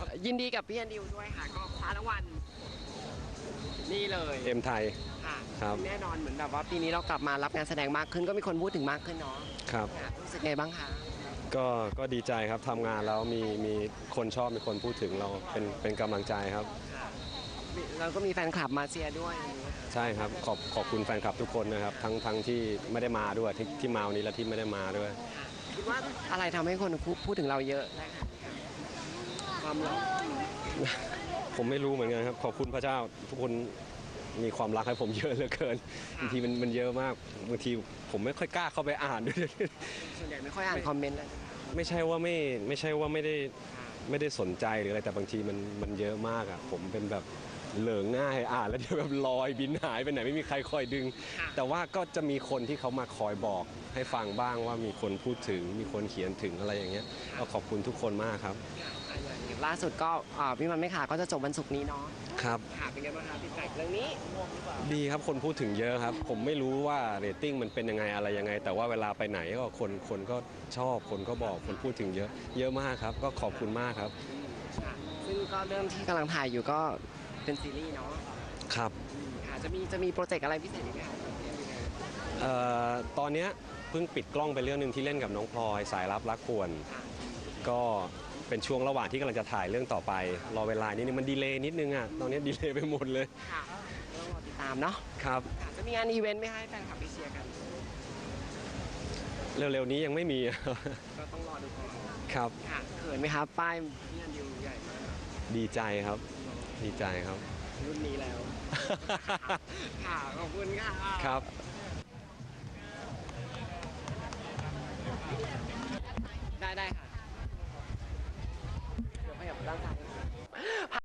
ครับยินดีกับพี่แอนดิวด้วยค่ะ ก็คว้ารางวัลนี่เลยเอ็มไทย ค่ะครับ แน่นอนเหมือนแบบว่าปีนี้เรากลับมารับงานแสดงมากขึ้น ก็มีคนพูดถึงมากขึ้นเนาะครับ ค่ะรู้สึกไงบ้างคะก็ก็ดีใจครับทำงานแล้วมีมีคนชอบมีคนพูดถึงเราเป็นเป็นกำลังใจครับค่ะเราก็มีแฟนคลับมาเชียร์ด้วยอย่างเงี้ยใช่ครับขอบขอบคุณแฟนคลับทุกคนนะครับ ทั้งทั้งที่ไม่ได้มาด้วยที่ที่มาวันนี้และที่ไม่ได้มาด้วยค่ะคิดว่าอะไรทำให้คนพูดถึงเราเยอะได้ค่ะ ความรักผมไม่รู้เหมือนกันครับ ขอบคุณพระเจ้า ทุกคนมีความรักให้ผมเยอะเหลือเกินบางทีมันมันเยอะมากบางทีผมไม่ค่อยกล้าเข้าไปอ่านด้วยส่วนใหญ่ไม่ค่อยอ่านคอมเมนต์เลยไม่ใช่ว่าไม่ไม่ใช่ว่าไม่ได้ ไม่ได้สนใจหรืออะไรแต่บางทีมันมันเยอะมากอะผมเป็นแบบเหลิงง่ายอ่านแล้วเดี๋ยวแบบลอยบินหายไปไหนไม่มีใครคอยดึง แต่ว่าก็จะมีคนที่เขามาคอยบอก ให้ฟังบ้างว่ามีคนพูดถึงมีคนเขียนถึงอะไรอย่างเงี้ยก็ขอบคุณทุกคนมากครับอะอย่างล่าสุดก็อ่าพี่มันไม่ขาก็จะจบวันศุกร์นี้เนาะ ครับ ค่ะเป็นไงบ้างคะพี่ไก่เรื่องนี้ดีครับคนพูดถึงเยอะครับ ผมไม่รู้ว่าเรตติ้งมันเป็นยังไงอะไรยังไง แต่ว่าเวลาไปไหนก็คนคนก็ชอบคนก็บอกคนพูดถึงเยอะ เยอะมากครับ ก็ขอบคุณมากครับค่ะซึ่งก็เรื่องที่กำลังถ่ายอยู่ก็เป็นซีรีส์เนาะครับ อืมค่ะจะมีจะมีโปรเจกต์อะไรพิเศษอีกไหมคะเอ่อตอนเนี้ยเพิ่งปิดกล้องไปเรื่องหนึ่งที่เล่นกับน้องพลอยสายลับรักควรค่ะก็ เป็นช่วงระหว่างที่กำลังจะถ่ายเรื่องต่อไป รอเวลานิดนึงมันดีเลย์นิดนึงอะตอนนี้ดีเลย์ไปหมดเลยค่ะต้องรอติดตามเนาะครับค่ะจะมีงานอีเวนต์ไหมคะให้แฟนคลับไปเชียร์กัน เร็วๆนี้ยังไม่มีก็ต้องรอดูก่อนครับค่ะเขินไหมครับป้ายพี่อันดิวใหญ่มากดีใจครับ ดีใจครับ รุ่นนี้แล้ว ค่ะขอบคุณค่ะ ครับ ได้